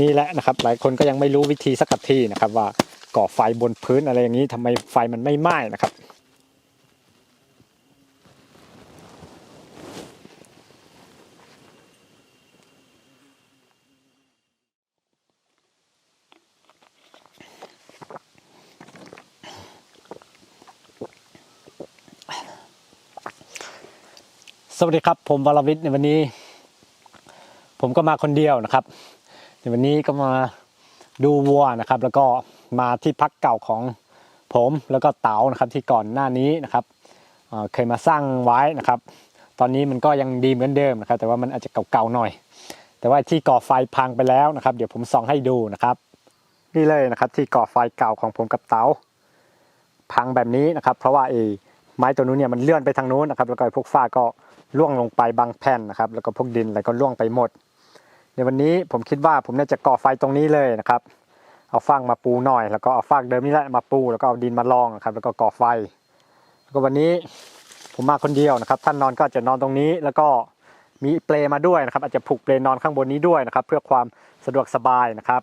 นี่แหละนะครับ หลายคนก็ยังไม่รู้วิธีสักทีนะครับ ว่าก่อไฟบนพื้นอะไรอย่างนี้ทำไมไฟมันไม่ไหม้นะครับสวัสดีครับ ผมวรวิทย์ในวันนี้ ผมก็มาคนเดียวนะครับ ในวันนี้ก็มาดูวัวนะครับ แล้วก็มาที่พักเก่าของผมแล้วก็เต๋านะครับที่ก่อนหน้านี้นะครับเเคยมาสร้างไว้นะครับ ตอนนี้มันก็ยังดีเหมือนเดิมนะครับ แต่ว่ามันอาจจะเก่าๆหน่อย แต่ว่าที่ก่อไฟพังไปแล้วนะครับ เดี๋ยวผมส่องให้ดูนะครับ นี่เลยนะครับ ที่ก่อไฟเก่าของผมกับเต๋าพังแบบนี้นะครับ เพราะว่าไอ้ไม้ตัวนู้นเนี่ยมันเลื่อนไปทางนู้นนะครับ แล้วก็พวกฝ้าก็ล่วงลงไปบางแผ่นนะครับ แล้วก็พวกดินอะไรก็ล่วงไปหมด ในวันนี้ผมคิดว่าผมน่าจะก่อไฟตรงนี้เลยนะครับ เอาฟางมาปูหน่อย แล้วก็เอาฟางเดิมนี่แหละมาปู แล้วก็เอาดินมาลองนะครับ แล้วก็ก่อไฟ แล้วก็วันนี้ผมมาคนเดียวนะครับ ท่านนอนก็จะนอนตรงนี้ แล้วก็มีเปลมาด้วยนะครับ อาจจะผูกเปลนอนข้างบนนี้ด้วยนะครับ เพื่อความสะดวกสบายนะครับ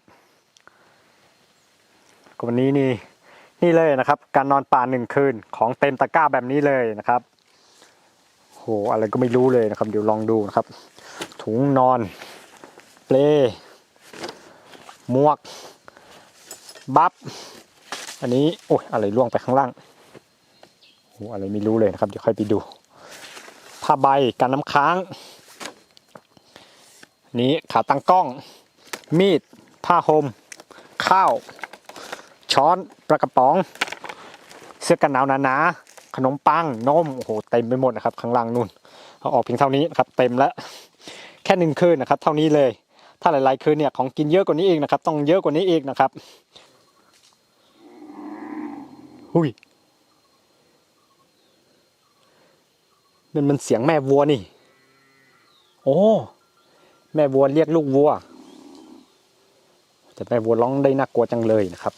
ก็วันนี้นี่นี่เลยนะครับ การนอนป่าหนึ่งคืนของเต็มตะกร้าแบบนี้เลยนะครับโหอะไรก็ไม่รู้เลยนะครับ เดี๋ยวลองดูนะครับ ถุงนอน เปลหมวก บัฟอันนี้โอ้ยอะไรล่วงไปข้างล่างโอ้อะไรไม่รู้เลยนะครับ เดี๋ยวค่อยไปดูผ้าใบกันน้ำค้าง นี้ขาตั้งกล้อง มีด ผ้าห่มข้าว ช้อนปลากระป๋อง เสื้อกันหนาวหนาๆขนมปังนมโอ้โหเต็มไปหมดนะครับ ข้างล่างนู่นเอาออกเพียงเท่านี้นครับ เต็มแล้ว แค่หนึ่งคืนนะครับ เท่านี้เลย ถ้าหลาย ๆ คืนเนี่ยของกินเยอะกว่านี้เองนะครับ ต้องเยอะกว่านี้เอีกนะครับหุยนั่นมันเสียงแม่วัวนี่ โอ้ แม่วัวเรียกลูกวัว แต่แม่วัวร้องได้น่ากลัวจังเลยนะครับ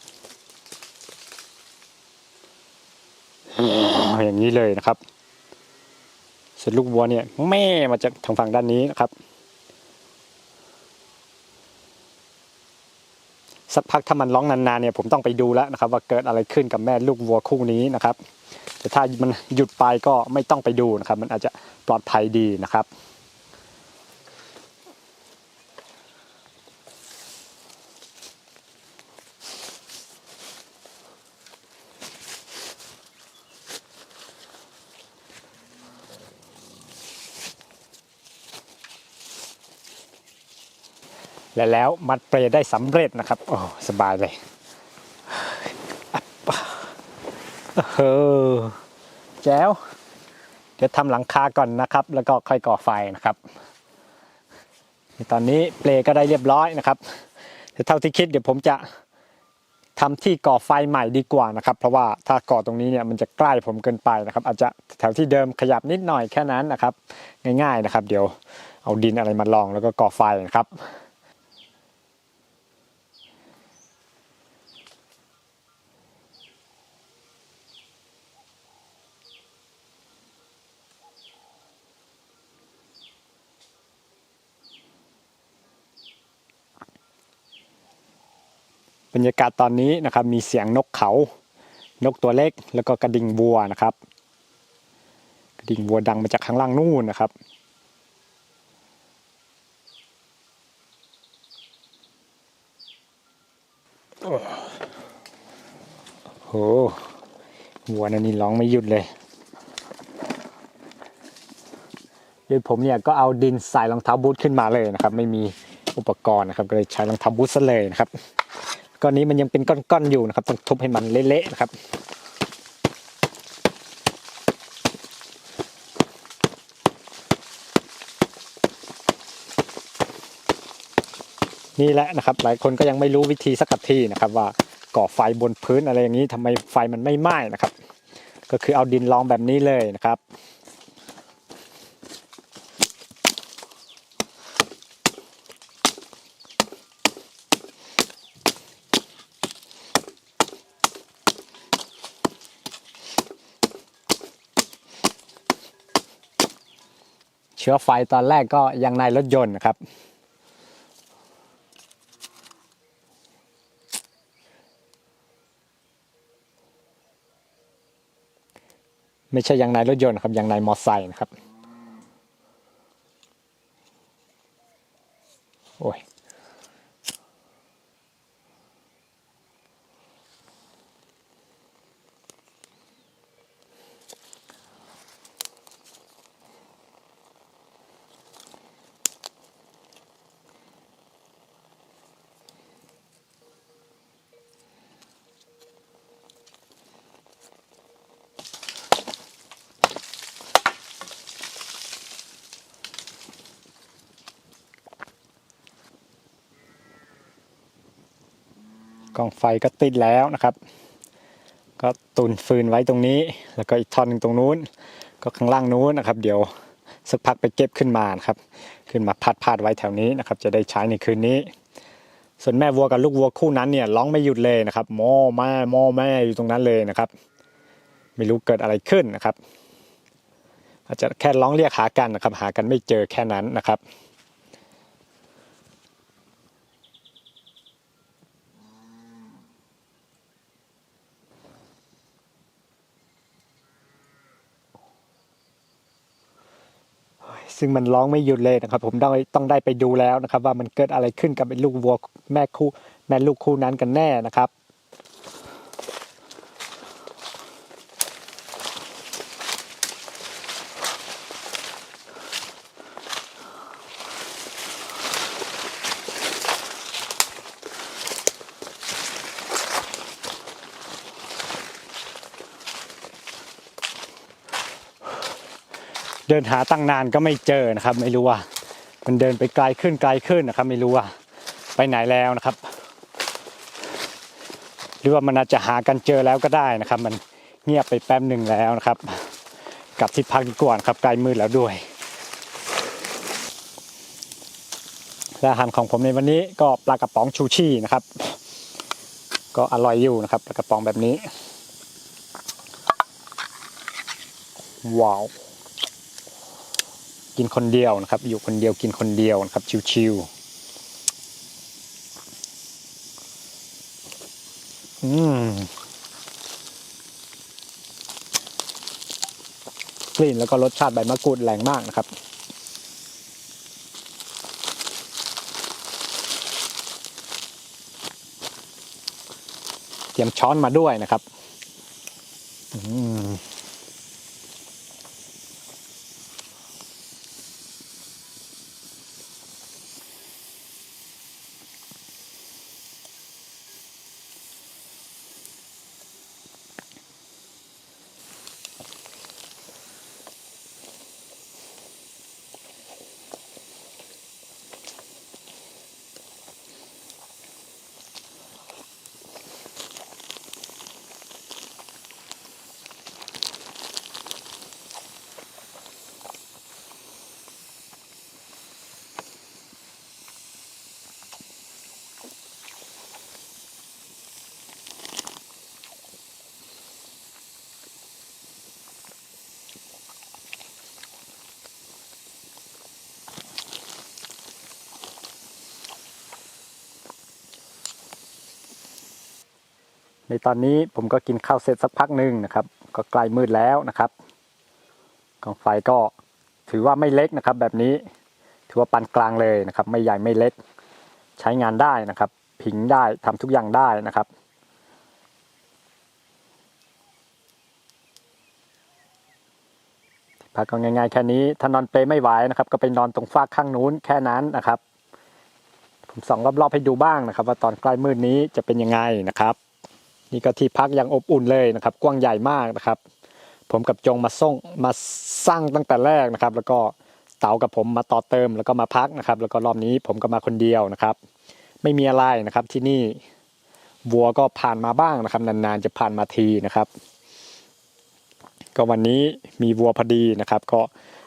อย่างนี้เลยนะครับส่วนลูกวัวเนี่ยแม่มาจากทางฝั่งด้านนี้นะครับ สักพักถ้ามันร้องนานๆเนี่ยผมต้องไปดูแล้วนะครับ ว่าเกิดอะไรขึ้นกับแม่ลูกวัวคู่นี้นะครับแต่ถ้ามันหยุดไปก็ไม่ต้องไปดูนะครับ มันอาจจะปลอดภัยดีนะครับ และแล้วมัดเปรย์ได้สำเร็จนะครับ โอ้สบายเลยเออแจ๋วเดี๋ยวทำหลังคาก่อนนะครับ แล้วก็ค่อยก่อไฟนะครับ ตอนนี้เปลก็ได้เรียบร้อยนะครับแต่เท่าที่คิดเดี๋ยวผมจะทำที่ก่อไฟใหม่ดีกว่านะครับ เพราะว่าถ้าก่อตรงนี้เนี่ยมันจะใกล้ผมเกินไปนะครับ อาจจะแถวที่เดิมขยับนิดหน่อยแค่นั้นนะครับ ง่าย ๆนะครับ เดี๋ยวเอาดินอะไรมาลองแล้วก็ก่อไฟนะครับ บรรยากาศตอนนี้นะครับมีเสียงนกเขา นกตัวเล็ก แล้วก็กระดิ่งวัวนะครับ กระดิ่งวัวดังมาจากข้างล่างนู่นนะครับ โอ้โหวัวนั่นนี่ร้องไม่หยุดเลยโดยผมเนี่ยก็เอาดินใส่รองเท้าบูทขึ้นมาเลยนะครับ ไม่มีอุปกรณ์นะครับ ก็เลยใช้รองเท้าบูทซะเลยนะครับ ก้อนนี้มันยังเป็นก้อนๆอยู่นะครับ ต้องทุบให้มันเละๆนะครับนี่แหละนะครับ หลายคนก็ยังไม่รู้วิธีสักทีนะครับ ว่าก่อไฟบนพื้นอะไรอย่างนี้ทำไมไฟมันไม่ไหม้นะครับ ก็คือเอาดินรองแบบนี้เลยนะครับ เชื้อไฟตอนแรกก็ยังในรถยนต์นะครับ ไม่ใช่ยังในรถยนต์ครับยังในมอไซค์นะครับ โอ้ย กองไฟก็ติดแล้วนะครับ ก็ตุนฟืนไว้ตรงนี้ แล้วก็อีกท่อนหนึ่งตรงนู้น ก็ข้างล่างนู้นนะครับ เดี๋ยวสักพักไปเก็บขึ้นมานะครับ ขึ้นมาพัดพาดไว้แถวนี้นะครับ จะได้ใช้ในคืนนี้ ส่วนแม่วัวกับลูกวัวคู่นั้นเนี่ยร้องไม่หยุดเลยนะครับมอแม่มอแม่อยู่ตรงนั้นเลยนะครับ ไม่รู้เกิดอะไรขึ้นนะครับ อาจจะแค่ร้องเรียกหากันนะครับ หากันไม่เจอแค่นั้นนะครับ ซึ่งมันร้องไม่หยุดเลยนะครับ ผมต้องต้องได้ไปดูแล้วนะครับ ว่ามันเกิดอะไรขึ้นกับไอ้ลูกวัวแม่คู่แม่ลูกคู่นั้นกันแน่นะครับ เดินหาตั้งนานก็ไม่เจอนะครับ ไม่รู้ว่า มันเดินไปไกลขึ้นไกลขึ้นนะครับ ไม่รู้ว่าไปไหนแล้วนะครับ หรือว่ามันอาจจะหากันเจอแล้วก็ได้นะครับ มันเงียบไปแป๊บหนึ่งแล้วนะครับกลับที่พักดีกว่าครับไกลมืดแล้วด้วยและอาหารของผมในวันนี้ก็ปลากระป๋องชูชีนะครับ ก็อร่อยอยู่นะครับปลากระป๋องแบบนี้ ว้าว กินคนเดียวนะครับ อยู่คนเดียวกินคนเดียวนะครับ ชิวๆอืมกลิ่นแล้วก็รสชาติใบมะกรูดแรงมากนะครับเตรียมช้อนมาด้วยนะครับ อืม ในตอนนี้ผมก็กินข้าวเสร็จสักพักหนึ่งนะครับ ก็ใกล้มืดแล้วนะครับกองไฟก็ถือว่าไม่เล็กนะครับ แบบนี้ถือว่าปานกลางเลยนะครับ ไม่ใหญ่ไม่เล็ก ใช้งานได้นะครับ ผิงได้ทำทุกอย่างได้นะครับพักก็ง่ายๆแค่นี้ถ้านอนเปไม่ไหวนะครับ ก็ไปนอนตรงฟากข้างนู้นแค่นั้นนะครับ ผมส่องรอบๆให้ดูบ้างนะครับ ว่าตอนใกล้มืดนี้จะเป็นยังไงนะครับ นี่ก็ที่พักยังอบอุ่นเลยนะครับ กว้างใหญ่มากนะครับ ผมกับจงมาส่งมาสร้างตั้งแต่แรกนะครับ แล้วก็เต๋ากับผมมาต่อเติมแล้วก็มาพักนะครับ แล้วก็รอบนี้ผมก็มาคนเดียวนะครับ ไม่มีอะไรนะครับที่นี่วัวก็ผ่านมาบ้างนะครับ นานๆจะผ่านมาทีนะครับ ก็วันนี้มีวัวพอดีนะครับ ก็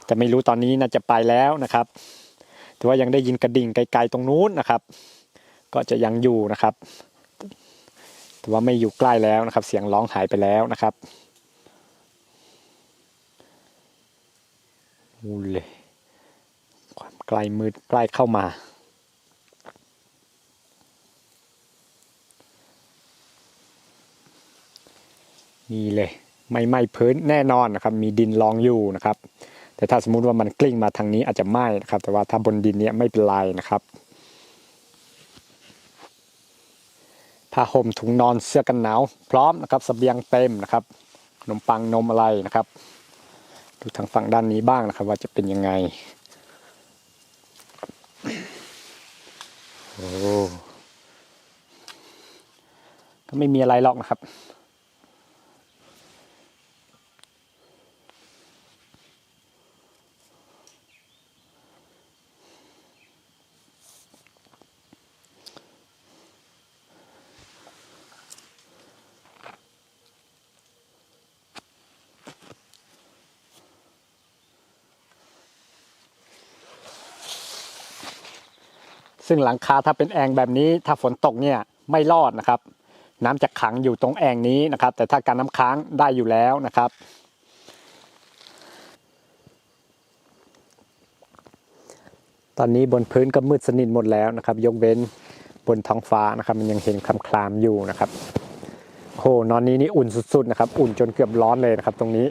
แต่ไม่รู้ตอนนี้น่าจะไปแล้วนะครับ แต่ว่ายังได้ยินกระดิ่งไกลๆตรงนู้นนะครับ ก็จะยังอยู่นะครับ แต่ว่าไม่อยู่ใกล้แล้วนะครับ เสียงร้องหายไปแล้วนะครับอูเลยความไกลมืดใกล้เข้ามา นี่เลยไม่ไหม้พื้นแน่นอนนะครับ มีดินรองอยู่นะครับ แต่ถ้าสมมุติว่ามันกลิ้งมาทางนี้อาจจะไหม้นะครับ แต่ว่าถ้าบนดินเนี้ยไม่เป็นไรนะครับ ผ้าห่มถุงนอนเสื้อกันหนาว พร้อมนะครับสเสบียงเต็มนะครับขนมปังนมอะไรนะครับ ดูทางฝั่งด้านนี้บ้างนะครับ ว่าจะเป็นยังไงโอ้ก็ไม่มีอะไรหรอกนะครับ ซึ่งหลังคาถ้าเป็นแอ่งแบบนี้ ถ้าฝนตกเนี่ยไม่รอดนะครับ น้ำจะขังอยู่ตรงแอ่งนี้นะครับ แต่ถ้าการน้ำค้างได้อยู่แล้วนะครับ ตอนนี้บนพื้นก็มืดสนิทหมดแล้วนะครับ ยกเว้นบนท้องฟ้านะครับ มันยังเห็นคำคลามอยู่นะครับโอ้โหนอนนี้นี่อุ่นสุดๆนะครับ อุ่นจนเกือบร้อนเลยนะครับ ตรงนี้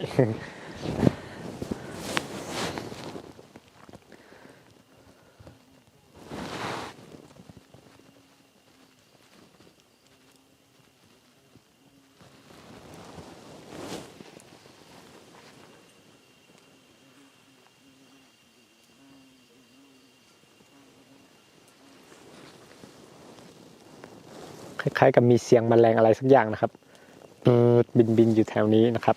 ล้ายๆกับมีเสียงแมลงอะไรสักอย่างนะครับเออบินบินๆอยู่แถวนี้นะครับ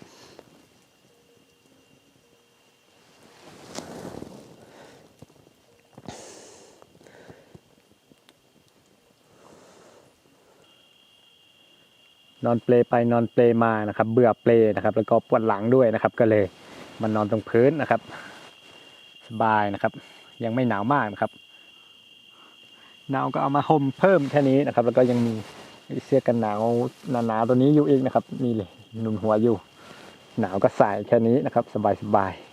นอนเปลไปนอนเปลมานะครับ เบื่อเปลนะครับ แล้วก็ปวดหลังด้วยนะครับ ก็เลยมานอนตรงพื้นนะครับ สบายนะครับ ยังไม่หนาวมากนะครับหนาวก็เอามาห่มเพิ่มแค่นี้นะครับ แล้วก็ยังมี เสื้อกันหนาวหนาๆตัวนี้อยู่อีกนะครับ นี่เลยหนุนหัวอยู่ หนาวก็ใส่แค่นี้นะครับ สบายๆ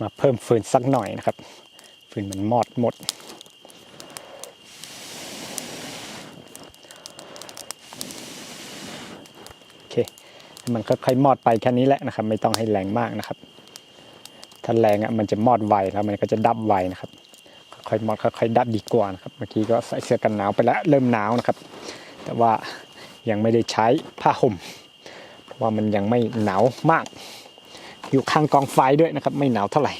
มาเพิ่มฟืนสักหน่อยนะครับ ฟืนมันมอดหมด โอเค มันค่อยๆมอดไปแค่นี้แหละนะครับ ไม่ต้องให้แรงมากนะครับ ถ้าแรงอะมันจะมอดไวแล้วมันก็จะดับไวนะครับ ค่อยๆมอดค่อยๆดับดีกว่านะครับ เมื่อกี้ก็ใส่เสื้อกันหนาวไปแล้วเริ่มหนาวนะครับ แต่ว่ายังไม่ได้ใช้ผ้าห่ม เพราะว่ามันยังไม่หนาวมาก อยู่ข้างกองไฟด้วยนะครับ ไม่หนาวเท่าไหร่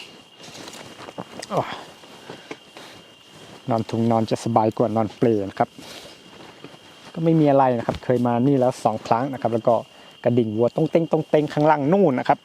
นอนถุงนอนจะสบายกว่านอนเปลนะครับ ก็ไม่มีอะไรนะครับ เคยมานี่แล้วสองครั้งนะครับ แล้วก็กระดิ่งวัวต้องเต้งต้องเต้งข้างล่างนู่นนะครับ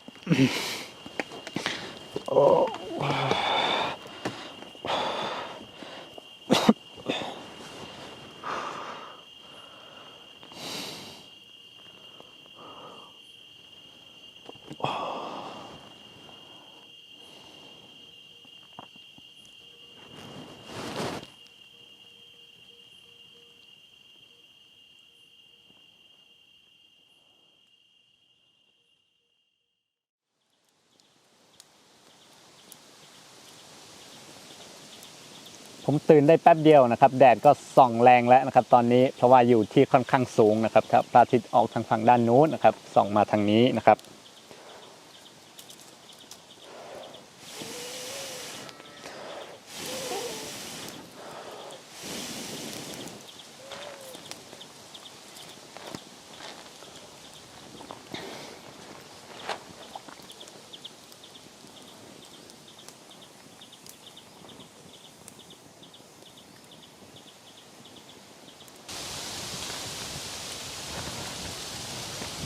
ผมตื่นได้แป๊บเดียวนะครับ แดดก็ส่องแรงแล้วนะครับ ตอนนี้เพราะว่าอยู่ที่ค่อนข้างสูงนะครับพระอาทิตย์ออกทางฝั่งด้านนู้นนะครับส่องมาทางนี้นะครับ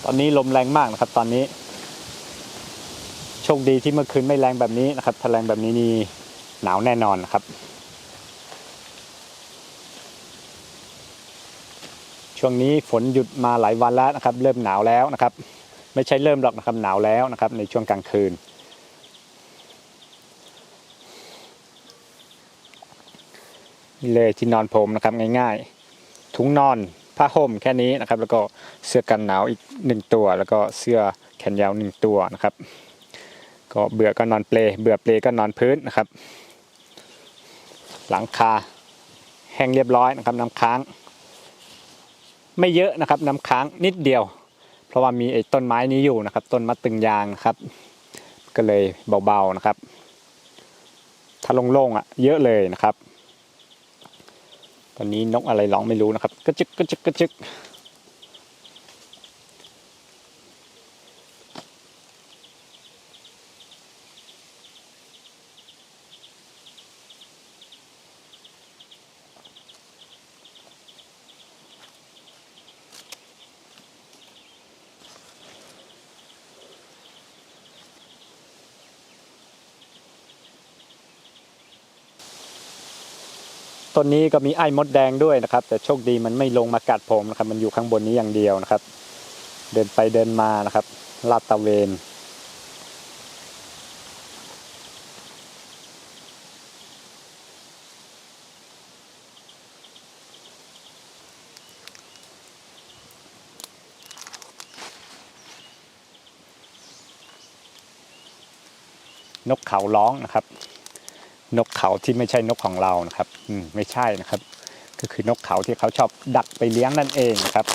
อนนี้ลมแรงมากนะครับ ตอนนี้ โชคดีที่เมื่อคืนไม่แรงแบบนี้นะครับ ถ้าแรงแบบนี้นี่หนาวแน่นอนนะครับ ช่วงนี้ฝนหยุดมาหลายวันแล้วนะครับ เริ่มหนาวแล้วนะครับ ไม่ใช่เริ่มหรอกนะครับหนาวแล้วนะครับ ในช่วงกลางคืน เลยที่นอนผมนะครับง่ายๆ ถุงนอน ผ้าห่มแค่นี้นะครับ แล้วก็เสื้อกันหนาวอีกหนึ่งตัว แล้วก็เสื้อแขนยาวหนึ่งตัวนะครับ ก็เบื่อก็นอนเปลเบื่อเปลก็นอนพื้นนะครับ หลังคาแห้งเรียบร้อยนะครับน้ำค้าง ไม่เยอะนะครับน้ำค้างนิดเดียว เพราะว่ามีไอ้ต้นไม้นี้อยู่นะครับ ต้นมะตึงยางนะครับ ก็เลยเบาๆนะครับ ถ้าโล่งๆอะ เยอะเลยนะครับ ตอนนี้นกอะไรร้องไม่รู้นะครับกระจึกกระจึกกระจึก ต้นนี้ก็มีไอ้มดแดงด้วยนะครับ แต่โชคดีมันไม่ลงมากัดผมนะครับ มันอยู่ข้างบนนี้อย่างเดียวนะครับ เดินไปเดินมานะครับลาดตะเวนนกเขาร้องนะครับ นกเขาที่ไม่ใช่นกของเรานะครับอืมไม่ใช่นะครับ ก็คือนกเขาที่เขาชอบดักไปเลี้ยงนั่นเองนะครับ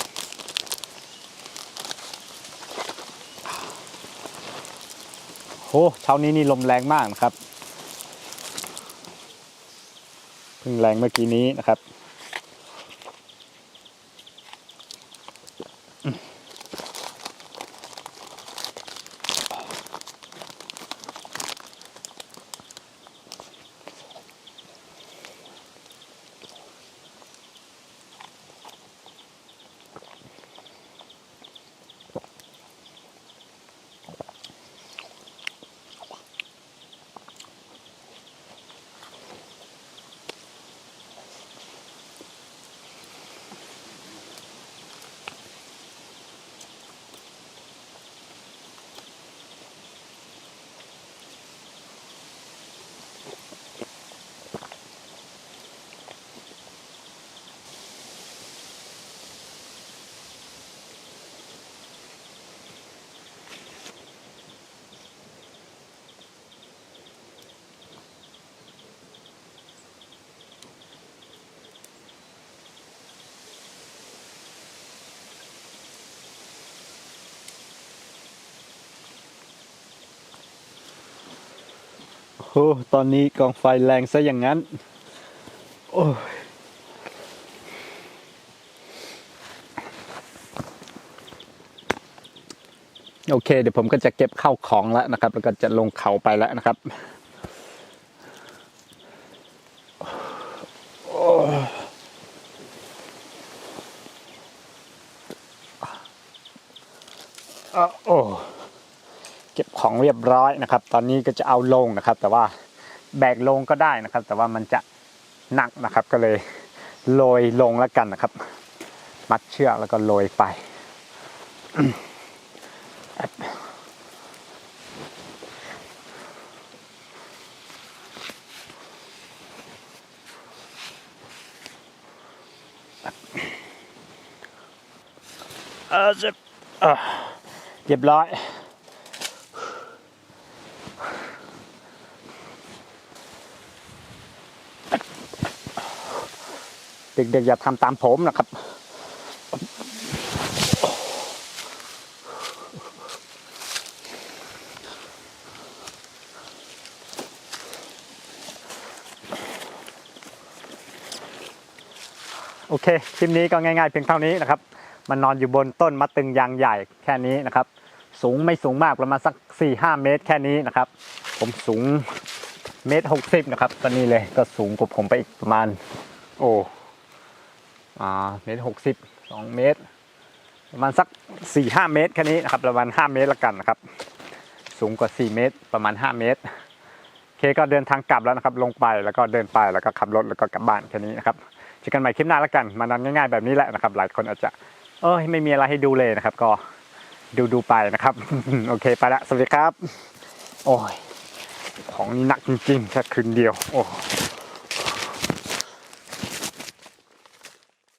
โอ้เช้านี้นี่ลมแรงมากนะครับเพิ่งแรงเมื่อกี้นี้นะครับ โอ้ตอนนี้กองไฟแรงซะอย่างนั้น โอ้ยโอเค เดี๋ยวผมก็จะเก็บเข้าของแล้วนะครับ แล้วก็จะลงเขาไปแล้วนะครับโอ้อะโอ้ เก็บของเรียบร้อยนะครับ ตอนนี้ก็จะเอาลงนะครับ แต่ว่าแบกลงก็ได้นะครับ แต่ว่ามันจะหนักนะครับก็เลยโรยลงแล้วกันนะครับ มัดเชือกแล้วก็โรยไปเออจะเออเรียบร้อย เด็กๆอย่าทำตามผมนะครับ โอเค คลิปนี้ก็ง่ายๆเพียงเท่านี้นะครับ มันนอนอยู่บนต้นมะตึงยางใหญ่แค่นี้นะครับ สูงไม่สูงมากประมาณสัก 4-5หเมตรแค่นี้นะครับ ผมสูงเมตรหกสิบนะครับตอนนี้เลยก็สูงกว่าผมไปอีกประมาณ โอ้ เมตรหกสิบสองเมตร ประมาณสักสี่ห้าเมตรแค่นี้นะครับประมาณห้าเมตรละกันนะครับ สูงกว่าสี่เมตร ประมาณห้าเมตรโอเคก็เดินทางกลับแล้วนะครับ ลงไปแล้วก็เดินไปแล้วก็ขับรถแล้วก็กลับบ้านแค่นี้นะครับเจอกันใหม่คลิปหน้าละกันมานอนง่ายๆแบบนี้แหละนะครับ หลายคนอาจจะเอ้ยไม่มีอะไรให้ดูเลยนะครับ ก็ดูดูๆไปนะครับ โอเคไปละสวัสดีครับ โอ้ยของนี่หนักจริงๆแค่คืนเดียว โอ้